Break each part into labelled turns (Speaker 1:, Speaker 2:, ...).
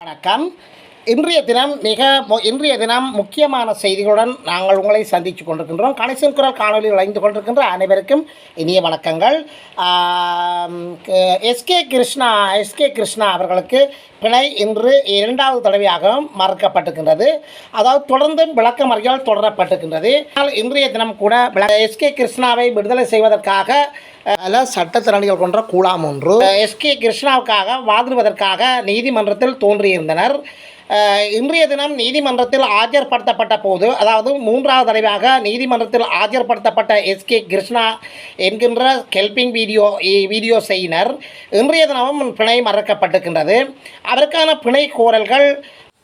Speaker 1: வணக்கம். இன்றைய தினம் மிக இன்றைய தினம் முக்கியமான செய்திகளுடன் நாங்கள் உங்களை சந்தித்து கொண்டிருக்கின்றோம். கணேசன் குரல் காணொலியில் இணைந்து கொண்டிருக்கின்ற அனைவருக்கும் இனிய வணக்கங்கள். எஸ்கே கிருஷ்ணா எஸ்கே கிருஷ்ணா அவர்களுக்கு பிணை இன்று இரண்டாவது தடவையாக மறுக்கப்பட்டிருக்கின்றது. அதாவது தொடர்ந்தும் விளக்கமறியல் தொடரப்பட்டிருக்கின்றது. ஆனால் இன்றைய தினம் கூட எஸ்கே கிருஷ்ணாவை விடுதலை செய்வதற்காக அதில் சட்டத்திறனிகள் கொன்ற கூழாம் ஒன்று எஸ்கே கிருஷ்ணாவுக்காக வாதிடுவதற்காக நீதிமன்றத்தில் தோன்றியிருந்தனர். இன்றைய தினம் நீதிமன்றத்தில் ஆஜர்படுத்தப்பட்ட போது அதாவது மூன்றாவது தடவையாக நீதிமன்றத்தில் ஆஜர்படுத்தப்பட்ட எஸ்கே கிருஷ்ணா என்கின்ற கெல்பிங் வீடியோ வீடியோ செய்யினர். இன்றைய தினமும் பிணை மறக்கப்பட்டிருக்கின்றது. அதற்கான பிணை கோரல்கள்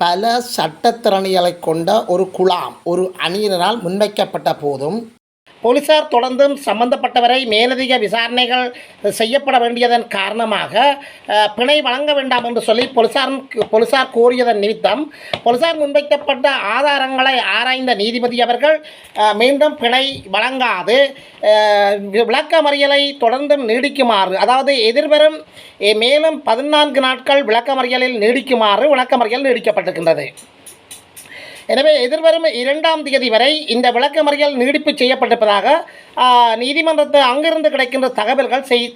Speaker 1: பல சட்டத்திறனிகளை கொண்ட ஒரு குழாம் ஒரு அணியினரால் முன்வைக்கப்பட்ட போதும் போலீசார் தொடர்ந்தும் சம்பந்தப்பட்டவரை மேலதிக விசாரணைகள் செய்யப்பட வேண்டியதன் காரணமாக பிணை வழங்க வேண்டாம் என்று சொல்லி போலீசார் போலீசார் கோரியதன் நிமித்தம் போலீசார் முன்வைக்கப்பட்ட ஆதாரங்களை ஆராய்ந்த நீதிபதி அவர்கள் மீண்டும் பிணை வழங்காது விளக்கமறியலை தொடர்ந்தும் நீடிக்குமாறு அதாவது எதிர்வரும் மேலும் பதினான்கு நாட்கள் விளக்கமறியலில் நீடிக்குமாறு விளக்கமறியல் நீடிக்கப்பட்டிருக்கின்றது. எனவே எதிர்வரும் இரண்டாம் தேதி வரை இந்த விளக்கமறியல் நீடிப்பு செய்யப்பட்டிருப்பதாக நீதிமன்றத்தில் அங்கிருந்து கிடைக்கின்ற தகவல்கள் செய்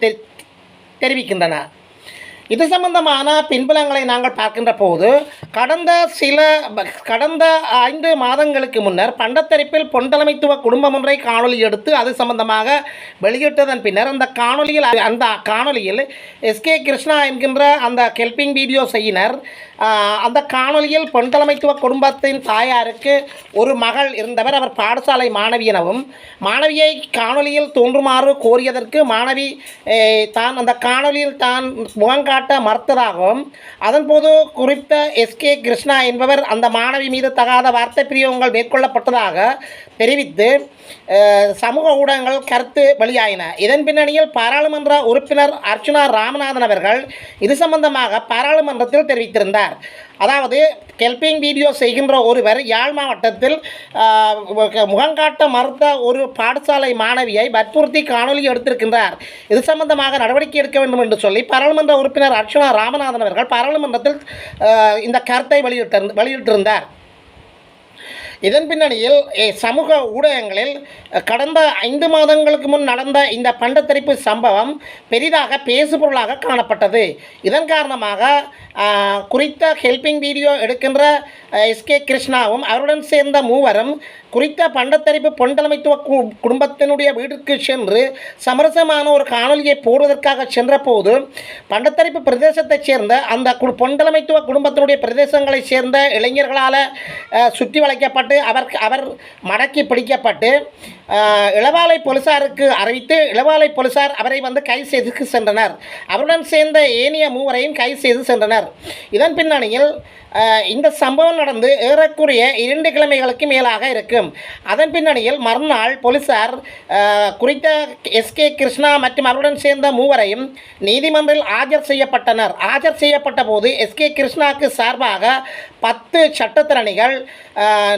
Speaker 1: தெரிவிக்கின்றன. இது சம்பந்தமான பின்புலங்களை நாங்கள் பார்க்கின்ற போது கடந்த சில கடந்த ஐந்து மாதங்களுக்கு முன்னர் பண்டத்தரிப்பில் பொன்தலைமைத்துவ குடும்பம் ஒன்றை காணொலி எடுத்து அது சம்பந்தமாக வெளியிட்டதன் பின்னர் அந்த காணொலியில் அந்த காணொலியில் எஸ்கே கிருஷ்ணா என்கின்ற அந்த கெல்பிங் வீடியோ செய்யினர். அந்த காணொலியில் பொன் தலைமைத்துவ குடும்பத்தின் தாயாருக்கு ஒரு மகள் இருந்தவர். அவர் பாடசாலை மாணவி எனவும் மாணவியை காணொலியில் தோன்றுமாறு கோரியதற்கு மாணவி தான் அந்த காணொலியில் தான் முகங்காட்ட மறுத்ததாகவும் அதன்போது குறித்த எஸ் கே கிருஷ்ணா என்பவர் அந்த மாணவி மீது தகாத வார்த்தை பிரியோகங்கள் மேற்கொள்ளப்பட்டதாக தெரிவித்து சமூக ஊடகங்கள் கருத்து வெளியாயின. இதன் பின்னணியில் பாராளுமன்ற உறுப்பினர் அர்ச்சுனா ராமநாதன் அவர்கள் இது சம்பந்தமாக பாராளுமன்றத்தில் தெரிவித்திருந்தார். அதாவது கெல்பிங் வீடியோ செய்கின்ற ஒருவர் யாழ் மாவட்டத்தில் முகங்காட்ட மறுத்த ஒரு பாடசாலை மாணவியை வற்புறுத்தி காணொலி எடுத்திருக்கின்றார். இது சம்பந்தமாக நடவடிக்கை எடுக்க வேண்டும் என்று சொல்லி பாராளுமன்ற உறுப்பினர் அர்ச்சுனா ராமநாதன் அவர்கள் பாராளுமன்றத்தில் இந்த கருத்தை வெளியிட்டிருந்தார். இதன் பின்னணியில் சமூக ஊடகங்களில் கடந்த ஐந்து மாதங்களுக்கு முன் நடந்த இந்த பண்டத்தரிப்பு சம்பவம் பெரிதாக பேசுபொருளாக காணப்பட்டது. இதன் காரணமாக குறித்த ஹெல்பிங் வீடியோ எடுக்கின்ற எஸ்கே கிருஷ்ணாவும் அவருடன் சேர்ந்த மூவரும் குறித்த பண்டத்தரிப்பு பொண்டலமைத்துவ கு குடும்பத்தினுடைய வீட்டிற்கு சென்று சமரசமான ஒரு காணொலியை போடுவதற்காக சென்றபோது பண்டத்தரிப்பு பிரதேசத்தைச் சேர்ந்த அந்த கு பொண்டலமைத்துவ குடும்பத்தினுடைய பிரதேசங்களைச் சேர்ந்த இளைஞர்களால் சுற்றி வளைக்கப்பட்டு அவர் அவர் மடக்கி பிடிக்கப்பட்டு இளவாலை போலீசாருக்கு அறிவித்து இளவாலை போலீசார் அவரை வந்து கைது செய்து சென்றனர். அவருடன் சேர்ந்த ஏனைய மூவரையும் கைது செய்து சென்றனர். இதன் பின்னணியில் இந்த சம்பவம் நடந்து ஏறக்குறைய இரண்டு கிழமைகளுக்கு மேலாக இருக்கும். அதன் பின்னணியில் மறுநாள் போலீசார் குறித்த எஸ்கே கிருஷ்ணா மற்றும் அவருடன் சேர்ந்த மூவரையும் நீதிமன்றில் ஆஜர் செய்யப்பட்டனர். ஆஜர் செய்யப்பட்ட போது எஸ்கே கிருஷ்ணாவுக்கு சார்பாக பத்து சட்டத்திறனிகள்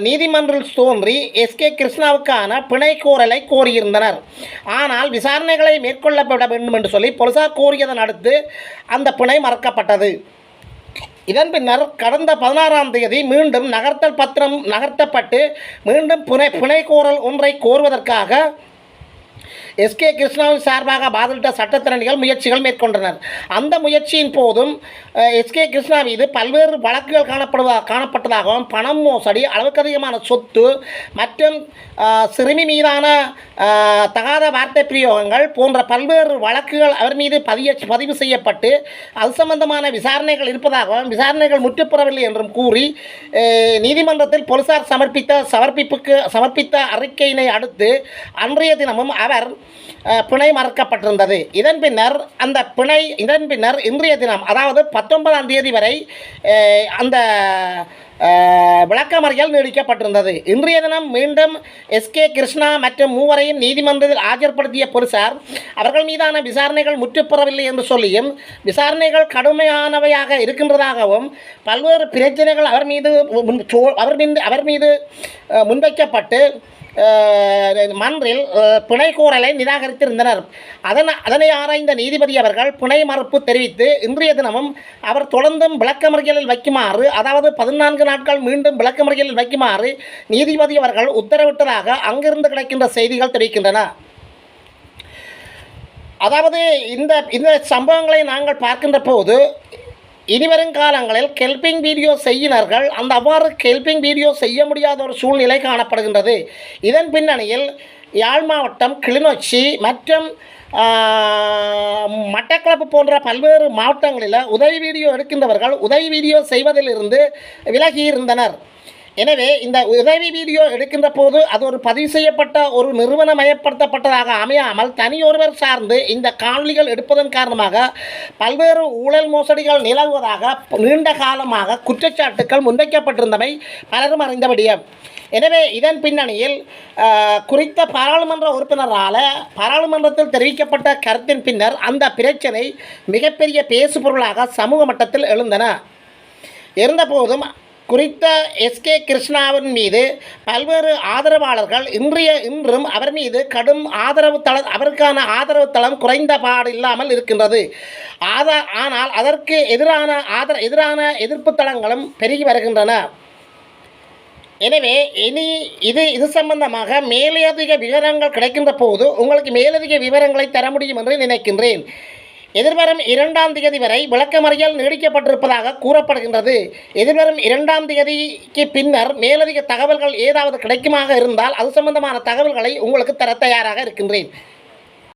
Speaker 1: நீதிமன்றில் தோன்றி எஸ்கே கிருஷ்ணாவுக்கான பிணை கோரலை கோரியிருந்தனர். ஆனால் விசாரணைகளை மேற்கொள்ளப்பட வேண்டும் என்று சொல்லி போலீசார் கோரியதன் அடுத்து அந்த பிணை மறக்கப்பட்டது. இதன் பின்னர் கடந்த பதினாறாம் தேதி மீண்டும் நகர்த்தல் பத்திரம் நகர்த்தப்பட்டு மீண்டும் பிணை பிணை கோரல் ஒன்றை கோருவதற்காக எஸ்கே கிருஷ்ணாவின் சார்பாக பாதலிட்ட சட்டத்திறனிகள் முயற்சிகள் மேற்கொண்டனர். அந்த முயற்சியின் போதும் எஸ்கே கிருஷ்ணா மீது பல்வேறு வழக்குகள் காணப்படுவதாக காணப்பட்டதாகவும் பணம் மோசடி அளவுக்கு அதிகமான சொத்து மற்றும் சிறுமி மீதான தகாத வார்த்தை பிரயோகங்கள் போன்ற பல்வேறு வழக்குகள் அவர் மீது பதிய பதிவு செய்யப்பட்டு அது சம்பந்தமான விசாரணைகள் இருப்பதாகவும் விசாரணைகள் முற்றுப்பெறவில்லை என்றும் கூறி நீதிமன்றத்தில் போலீசார் சமர்ப்பித்த சமர்ப்பிப்புக்கு சமர்ப்பித்த அறிக்கையினை அடுத்து அன்றைய தினமும் அவர் பிணை மறக்கப்பட்டிருந்தது. இதன் பின்னர் அந்த பிணை இதன் பின்னர் இன்றைய தினம் அதாவது பத்தொன்பதாம் தேதி வரை அந்த விளக்கமறியல் நீடிக்கப்பட்டிருந்தது. இன்றைய தினம் மீண்டும் எஸ் கே கிருஷ்ணா மற்றும் மூவரையும் நீதிமன்றத்தில் ஆஜர்படுத்திய போலீசார் அவர்கள் மீதான விசாரணைகள் முற்றுப்பெறவில்லை என்று சொல்லியும் விசாரணைகள் கடுமையானவையாக இருக்கின்றதாகவும் பல்வேறு பிரச்சனைகள் அவர் மீது அவர் மீது அவர் மீது முன்வைக்கப்பட்டு மன்றில் பிணைக்கூறலை நிராகரித்திருந்தனர். அதன் அதனை ஆராய்ந்த நீதிபதி அவர்கள் பிணை மறுப்பு தெரிவித்து இன்றைய தினமும் அவர் தொடர்ந்தும் விளக்கமறியலில் வைக்குமாறு அதாவது பதினான்கு நாட்கள் மீண்டும் விளக்கமறியலில் வைக்குமாறு நீதிபதி அவர்கள் உத்தரவிட்டதாக அங்கிருந்து கிடைக்கின்ற செய்திகள் தெரிவிக்கின்றன. அதாவது இந்த இந்த சம்பவங்களை நாங்கள் பார்க்கின்ற போது இனிவரும் காலங்களில் கெல்பிங் வீடியோ செய்யினர்கள் அந்த அவ்வாறு கெல்பிங் வீடியோ செய்ய முடியாத ஒரு சூழ்நிலை காணப்படுகின்றது. இதன் பின்னணியில் யாழ் மாவட்டம் கிளிநொச்சி மற்றும் மட்டக்களப்பு போன்ற பல்வேறு மாவட்டங்களில் உதவி வீடியோ எடுக்கின்றவர்கள் உதவி வீடியோ செய்வதிலிருந்து விலகி இருந்தனர். எனவே இந்த உதவி வீடியோ எடுக்கின்ற போது அது ஒரு பதிவு செய்யப்பட்ட ஒரு நிறுவனமயப்படுத்தப்பட்டதாக அமையாமல் தனியொருவர் சார்ந்து இந்த காணொலிகள் எடுப்பதன் காரணமாக பல்வேறு ஊழல் மோசடிகள் நிலவுவதாக நீண்ட காலமாக குற்றச்சாட்டுக்கள் முன்வைக்கப்பட்டிருந்தமை பலரும் அறிந்தபடியும். எனவே இதன் பின்னணியில் குறித்த பாராளுமன்ற உறுப்பினரால் பாராளுமன்றத்தில் தெரிவிக்கப்பட்ட கருத்தின் பின்னர் அந்த பிரச்சனை மிகப்பெரிய பேசுபொருளாக சமூக மட்டத்தில் எழுந்தன. இருந்தபோதும் குறித்த எஸ்கே கிருஷ்ணாவின் மீது பல்வேறு ஆதரவாளர்கள் இன்றைய இன்றும் அவர் மீது கடும் ஆதரவு தளம் அவருக்கான ஆதரவு தளம் குறைந்த பாடு இல்லாமல் இருக்கின்றது. ஆதா ஆனால் அதற்கு எதிரான ஆதர எதிரான எதிர்ப்பு தளங்களும் பெருகி வருகின்றன. எனவே இனி இது இது சம்பந்தமாக மேலதிக விவரங்கள் கிடைக்கின்ற போது உங்களுக்கு மேலதிக விவரங்களை தர முடியும் என்று நினைக்கின்றேன். எதிர்வரும் இரண்டாம் தேதி வரை விளக்கமறியல் நீடிக்கப்பட்டிருப்பதாக கூறப்படுகின்றது. எதிர்வரும் இரண்டாம் தேதிக்கு பின்னர் மேலதிக தகவல்கள் ஏதாவது கிடைக்குமாக இருந்தால் அது சம்பந்தமான தகவல்களை உங்களுக்கு தர தயாராக இருக்கின்றேன்.